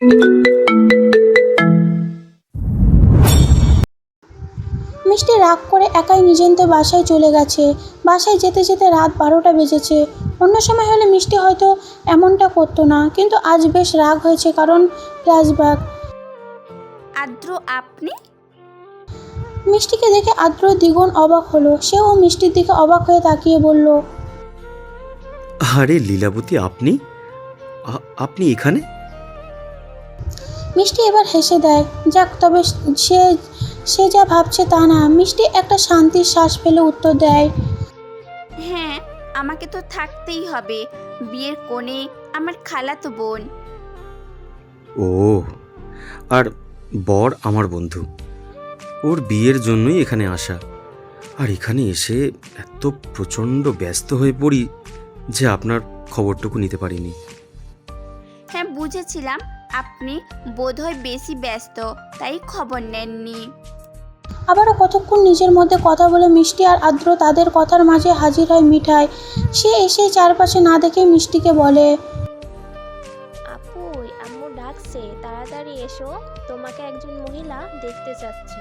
মিষ্টি রাগ করে একাই নিজেন্তে বাসায় চলে গেছে। বাসায় যেতে যেতে রাত বারোটা বেজেছে। অন্য সময় হলে মিষ্টি হয়তো এমনটা করতো না কিন্তু আজ বেশ রাগ হয়েছে কারণ ফ্ল্যাশব্যাক আদ্র আপনি? মিষ্টিকে দেখে আদ্র দ্বিগুণ অবাক হলো। সেও মিষ্টির দিকে অবাক হয়ে তাকিয়ে বলল আরে লীলাবতী আপনি? আ- আপনি এখানে? মিষ্টি এবার হেসে দেয় যাক তবে সে সে যা ভাবছে তা না। মিষ্টি একটা শান্তির শ্বাস ফেলে উত্তর দেয় হ্যাঁ আমাকে তো থাকতেই হবে। বিয়ের কোণে আমার খালাতো বোন। ও আর বর আমার বন্ধু। ওর বিয়ের জন্যই এখানে আসা। আর এখানে এসে এত প্রচণ্ড ব্যস্ত হয়ে পড়ি যে আপনার খবরটুকু নিতে পারিনি। হ্যাঁ বুঝেছিলাম। আপনি বোধহয় বেশি ব্যস্ত তাই খবর নেননি। আবারও কতক্ষণ নিজের মধ্যে কথা বলে মিষ্টি আর আদ্র তাদের কথার মাঝে হাজির হয় মিঠাই। সে এসে চারপাশে না দেখে মিষ্টিকে বলে আপুই আম্মু ডাকছে তাড়াতাড়ি এসো। তোমাকে একজন মহিলা দেখতে চাচ্ছে।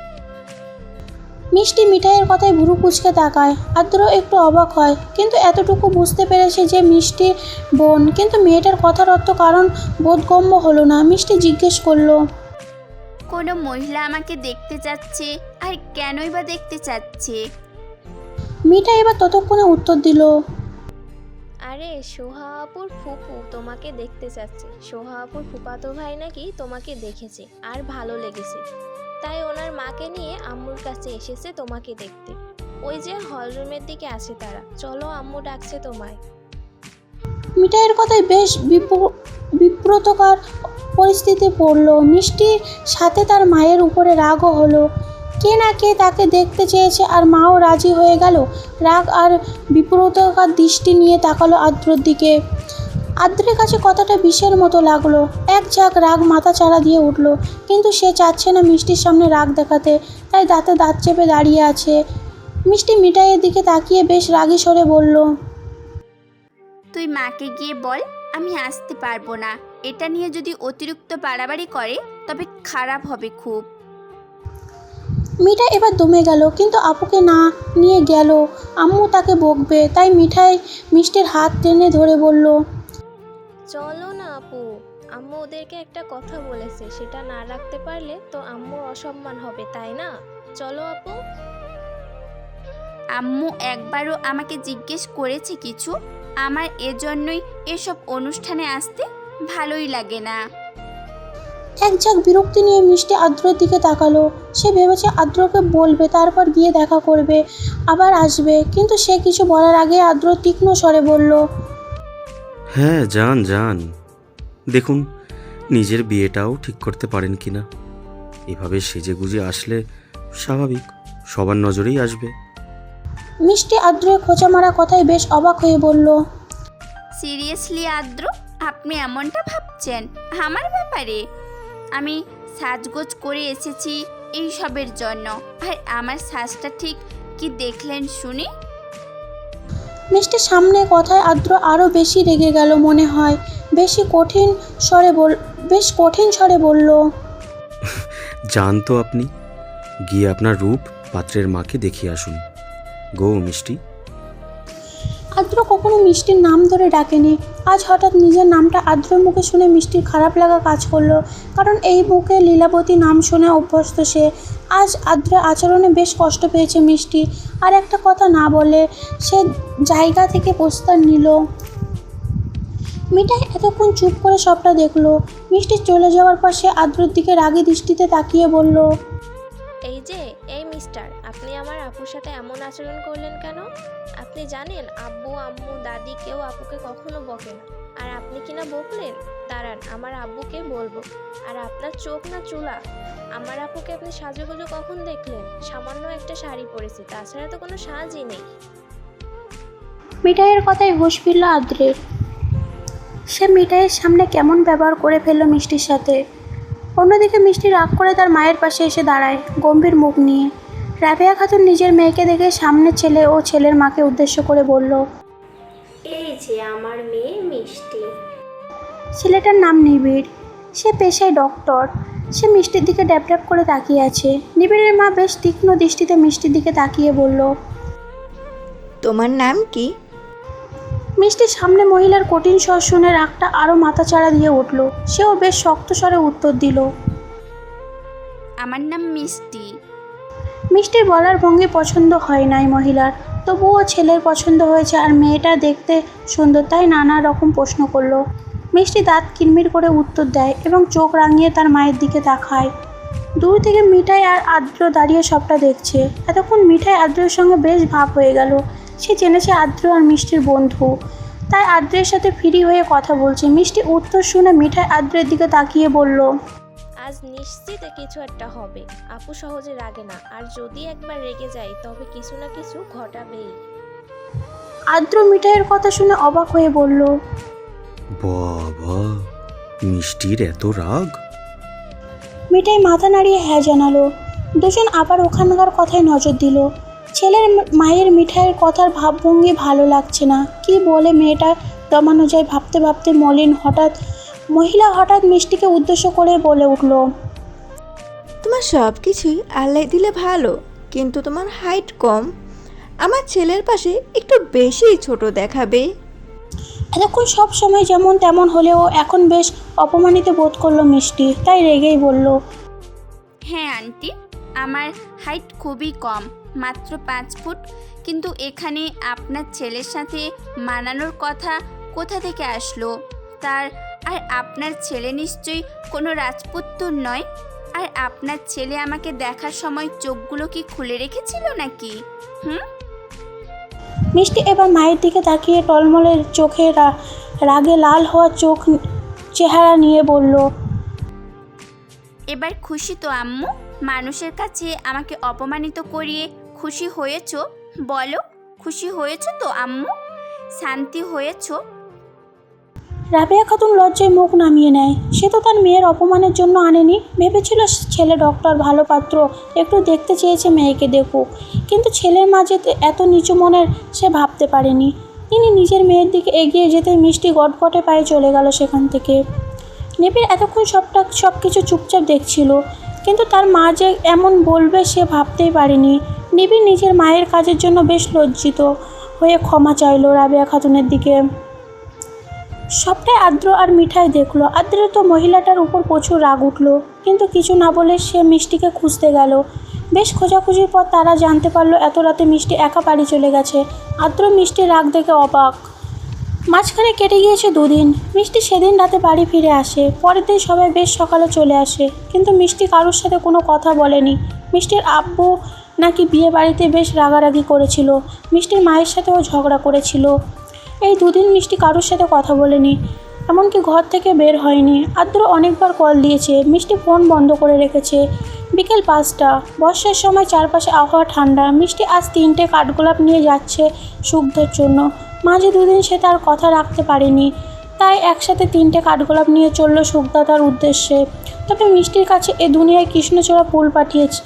মিষ্টি মিঠাইয়ের কথায় ভুরু কুচকে তাকায়। আদ্র একটু অবাক হয় কিন্তু এতটুকু বুঝতে পেরেছে যে মিষ্টি বোন কিন্তু মেয়েটার কথার অর্থ কারণ বোধগম্য হলো না। মিষ্টি জিজ্ঞেস করল কোনো মহিলা আমাকে দেখতে চাচ্ছে? আর কেনই বা দেখতে চাচ্ছে? মিঠাই এবার ততক্ষণে উত্তর দিল আরে সোহা আপুর ফুপু তোমাকে দেখতে চাচ্ছে। সোহা আপুর ফুপাতো ভাই নাকি তোমাকে দেখেছে আর ভালো লেগেছে। তাই ওনার মাকে নিয়ে আম্মুর কাছে এসেছে তোমাকে দেখতে। ওই যে হলরুমের দিকে আছে তারা। চলো আম্মু ডাকছে তোমায়। মিঠাইয়ের কথায় বেশ বিব্রতকর পরিস্থিতি পড়ল। মিষ্টির সাথে তার মায়ের উপরে রাগও হলো। কে না কে তাকে দেখতে চেয়েছে আর মাও রাজি হয়ে গেল। রাগ আর বিব্রতকর দৃষ্টি নিয়ে তাকালো আদ্রর দিকে। আদ্রের কাছে কথাটা বিষের মতো লাগল। এক ঝাঁক রাগ মাথা চাড়া দিয়ে উঠল কিন্তু সে চাচ্ছে না মিষ্টির সামনে রাগ দেখাতে তাই দাঁতে দাঁত চেপে দাঁড়িয়ে আছে। মিষ্টি মিঠাইয়ের দিকে তাকিয়ে বেশ রাগী সরে বলল তুই মাকে গিয়ে বল আমি আসতে পারব না। এটা নিয়ে যদি অতিরিক্ত বাড়াবাড়ি করে তবে খারাপ হবে খুব। মিঠা এবার দমে গেল কিন্তু আপুকে না নিয়ে গেল। আম্মু তাকে বকবে তাই মিঠাই মিষ্টির হাত টেনে ধরে বলল চলো না আপু। আম্মু ওদেরকে একটা কথা বলেছে সেটা না রাখতে পারলে তো আম্মুর অসম্মান হবে তাই না? চলো আপু। আম্মু একবারও আমাকে জিজ্ঞেস করেছে কিছু? আমার এজন্যই এসব অনুষ্ঠানে আসতে ভালোই লাগে না। এক ঝাঁক বিরক্তি নিয়ে মিষ্টি আদ্রর দিকে তাকালো। সে ভেবেছে আদ্রকে বলবে তারপর গিয়ে দেখা করবে আবার আসবে। কিন্তু সে কিছু বলার আগে আদ্র তীক্ষ্ণ স্বরে বলল হ্যাঁ যান যান। দেখুন নিজের বিয়েটাও ঠিক করতে পারেন কি না। এভাবে সেজে গুজে আসলে স্বাভাবিক সবার নজরেই আসবে। মিষ্টি আদ্রের খোঁচা মারা কথায় বেশ অবাক হয়ে বলল সিরিয়াসলি আদ্র আপনি এমনটা ভাবছেন? আমার ব্যাপারে? আমি সাজগোজ করে এসেছি এই সবের জন্য। আর আমার সাজটা ঠিক কি দেখলেন শুনি? মিষ্টির সামনে কথায় আদ্র আরও বেশি রেগে গেল মনে হয়। বেশি কঠিন স্বরে বল বেশ কঠিন স্বরে বলল যান তো আপনি। গিয়ে আপনার রূপ পাত্রের মাকে দেখিয়ে আসুন। গো মিষ্টি। আদ্র কখনো মিষ্টির নাম ধরে ডাকেনি। আজ হঠাৎ নিজের নামটা আদ্রর মুখে শুনে মিষ্টির খারাপ লাগা কাজ করল, কারণ এই মুখে লীলাবতী নাম শুনে অভ্যস্ত সে। আজ আদ্র আচরণে বেশ কষ্ট পেয়েছে মিষ্টি। আর একটা কথা না বলে সে জায়গা থেকে প্রস্তাব নিল। মিঠাই এতক্ষণ চুপ করে সবটা দেখল। মিষ্টি চলে যাওয়ার পর সে আদ্রর দিকে রাগী দৃষ্টিতে তাকিয়ে বলল, এই যে, এই মিস্টার, আপনি আমার আপুর সাথে এমন আচরণ করলেন কেন? আপনি জানেন, আব্বু, আম্মু, দাদি কেউ আপুকে কখনো বকে না। আর আপনি কিনা বকলেন? দাঁড়ান, আমার আব্বুকে বলব। আর আপনার চোখ না চুলা। আমার আপুকে আপনি সাজুগুজু কখন দেখলেন? সামান্য একটা শাড়ি পরেছে, তাছাড়া তো কোনো সাজই নেই। মিঠাইয়ের কথায় হুঁশ ফিরল আদ্রের সে মিঠাইয়ের সামনে কেমন ব্যবহার করে ফেলল মিষ্টির সাথে। অন্যদিকে মিষ্টি রাগ করে তার মায়ের পাশে এসে দাঁড়ায়, গম্ভীর মুখ নিয়ে। রাবেয়া খাতুন নিজের মেয়েকে দেখে সামনে ছেলে ও ছেলের মাকে উদ্দেশ্য করে বলল এই যে আমার মেয়ে মিষ্টি। ছেলেটার নাম নিবিড়। সে পেশায় ডক্টর। সে মিষ্টির দিকে ড্যাপ ড্যাপ করে তাকিয়ে আছে। নিবিড়ের মা বেশ তীক্ষ্ণ দৃষ্টিতে মিষ্টির দিকে তাকিয়ে বলল তোমার নাম কি? মিষ্টির সামনে মহিলার কঠিন স্বর শুনে রাগটা আরও মাথাচাড়া দিয়ে উঠল। সেও বেশ শক্ত স্বরে উত্তর দিল আমার নাম মিষ্টি। মিষ্টির বলার ভঙ্গি পছন্দ হয় নাই মহিলার। তবুও ছেলের পছন্দ হয়েছে আর মেয়েটা দেখতে সুন্দর, তাই নানা রকম প্রশ্ন করল। মিষ্টি দাঁত কিরমির করে উত্তর দেয় এবং চোখ রাঙিয়ে তার মায়ের দিকে তাকায়। দূর থেকে মিঠাই আর আদ্র দাঁড়িয়ে সবটা দেখছে। এতক্ষণ মিঠাই আদ্রের সঙ্গে বেশ ভাব হয়ে গেল। সে জেনেছে আদ্র আর মিষ্টির বন্ধু। তাই আদ্রের সাথে ফ্রি হয়ে কথা বলছে। মিষ্টি উত্তর শুনে মিঠাই আদ্রের দিকে তাকিয়ে বলল আজ নিশ্চিত কিছু একটা হবে। আপু সহজে রাগে না আর যদি একবার রেগে যায় তবে কিছু না কিছু ঘটাবেই। আদ্র মিঠাইয়ের কথা শুনে অবাক হয়ে বলল বাবা মিষ্টির এত রাগ? মিঠাই মাথা নাড়িয়ে হ্যাঁ জানালো। দুজন আবার ওখানকার কথায় নজর দিল। ছেলের মায়ের মিঠাইয়ের কথার ভাবভঙ্গি ভালো লাগছে না। কি বলে মেয়েটা দমানো যায় ভাবতে ভাবতে মলিন হঠাৎ মহিলা হঠাৎ মিষ্টিকে উদ্দেশ্য করে বলে উঠল তোমার সব কিছুই আল্লাহ দিলে ভালো কিন্তু তোমার হাইট কম। আমার ছেলের পাশে একটু বেশি ছোট দেখাবে। এতক্ষণ সব সময় যেমন তেমন হলেও এখন বেশ অপমানিত বোধ করল মিষ্টি তাই রেগেই বলল হ্যাঁ আন্টি আমার হাইট খুবই কম মাত্র পাঁচ ফুট। কিন্তু এখানে আপনার ছেলের সাথে মানানোর কথা কোথা থেকে আসলো? তার আর আপনার ছেলে নিশ্চয়ই কোনো রাজপুত্তর নয়? আর আপনার ছেলে আমাকে দেখার সময় চোখগুলো কি খুলে রেখেছিল নাকি? হুম? মিষ্টি এবার মায়ের দিকে তাকিয়ে টলমলের চোখে রাগে লাল হওয়া চোখ চেহারা নিয়ে বলল এবার খুশি তো আম্মু? মানুষের কাছে আমাকে অপমানিত করিয়ে খুশি হয়েছো? বলো খুশি হয়েছো তো আম্মু? শান্তি হয়েছো? রাবেয়া খাতুন লজ্জায় মুখ নামিয়ে নেয়। সে তো তার মেয়ের অপমানের জন্য আনেনি। ভেবেছিল ছেলে ডক্টর ভালো পাত্র, একটু দেখতে চেয়েছে মেয়েকে দেখুক। কিন্তু ছেলের মাঝে এত নিচু মনের সে ভাবতে পারেনি। তিনি নিজের মেয়ের দিকে এগিয়ে যেতে মিষ্টি গটগটে পায়ে চলে গেল সেখান থেকে। নেপির এতক্ষণ সবটা সব কিছু চুপচাপ দেখছিল। কিন্তু তার মা যে এমন বলবে সে ভাবতেই পারেনি। নিবিড় নিজের মায়ের কাজের জন্য বেশ লজ্জিত হয়ে ক্ষমা চাইলো রাবেয়া খাতুনের দিকে। সবটাই আদ্র আর মিঠাই দেখল। আদ্রের তো মহিলাটার উপর প্রচুর রাগ উঠল। কিন্তু কিছু না বলে সে মিষ্টিকে খুঁজতে গেল। বেশ খোঁজাখুঁজির পর তারা জানতে পারল, এত রাতে মিষ্টি একা বাড়ি চলে গেছে। আদ্র মিষ্টির রাগ দেখে অবাক। মাঝখানে কেটে গিয়েছে দুদিন। মিষ্টি সেদিন রাতে বাড়ি ফিরে আসে। পরের দিন সবাই বেশ সকালে চলে আসে। কিন্তু মিষ্টি কারোর সাথে কোনো কথা বলেনি। মিষ্টির আব্বু নাকি বিয়ে বাড়িতে বেশ রাগারাগি করেছিল। মিষ্টির মায়ের সাথেও ঝগড়া করেছিল। এই দুদিন মিষ্টি কারোর সাথে কথা বলেনি, এমনকি ঘর থেকে বের হয়নি। আদ্র অনেকবার কল দিয়েছে, মিষ্টি ফোন বন্ধ করে রেখেছে। বিকেল পাঁচটা, বর্ষার সময় চারপাশে আবহাওয়া ঠান্ডা। মিষ্টি আজ তিনটে কাঠগোলাপ নিয়ে যাচ্ছে সুখদের জন্য। মাঝে দুদিন সে তার কথা রাখতে পারেনি, তাই একসাথে তিনটে কাঠগোলাপ নিয়ে চলল সুখদাতার উদ্দেশ্যে। তবে মিষ্টির কাছে এ দুনিয়ায় কৃষ্ণচূড়া ফুল পাঠিয়েছে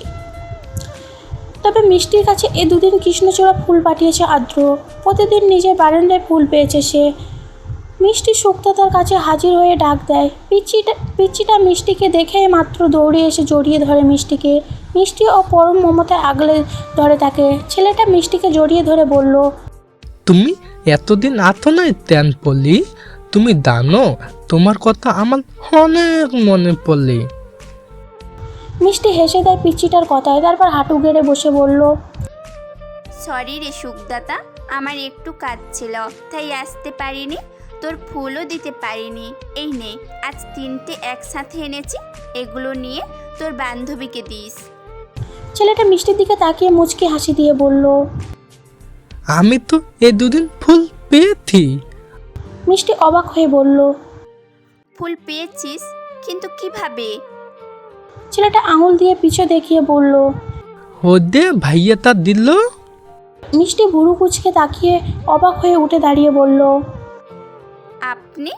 তবে মিষ্টির কাছে এ দুদিন কৃষ্ণচূড়া ফুল পাঠিয়েছে আদ্র। প্রতিদিন নিজের বারান্দায় ফুল পেয়েছে সে। মিষ্টি শুক্তাতার কাছে হাজির হয়ে ডাক দেয়, পিচ্চিটা পিচ্চিটা মিষ্টিকে দেখে মাত্র দৌড়ে এসে জড়িয়ে ধরে মিষ্টিকে। মিষ্টি ও পরম মমতায় আগলে ধরে তাকে। ছেলেটা মিষ্টিকে জড়িয়ে ধরে বলল, তুমি এতদিন আতো নাই তেন পড়লি তুমি জানো তোমার কথা আমার অনেক মনে পড়লি মিষ্টি হেসে দেয় পিচ্চিটার কথায় তারপর হাঁটু গেড়ে বসে বলল সরি রে সুখদাতা আমার একটু কাজ ছিল তাই আসতে পারিনি। তোর ফুলও দিতে পারিনি। এই নে আজ তিনটে একসাথে এনেছি এগুলো নিয়ে তোর বান্ধবীকে দিস। ছেলেটা মিষ্টির দিকে তাকিয়ে মুচকি হাসি দিয়ে বলল আমি তো এই দুদিন ফুল পেয়েছি। মিষ্টি অবাক হয়ে বলল ফুল পেয়েছিস? কিন্তু কীভাবে? ছেলেটা আঙুল দিয়ে পিছু দেখিয়ে বলল দে ভাইয়া তা দিল? মিষ্টি ভুরু কুচকে তাকিয়ে অবাক হয়ে উঠে দাঁড়িয়ে বলল আপনি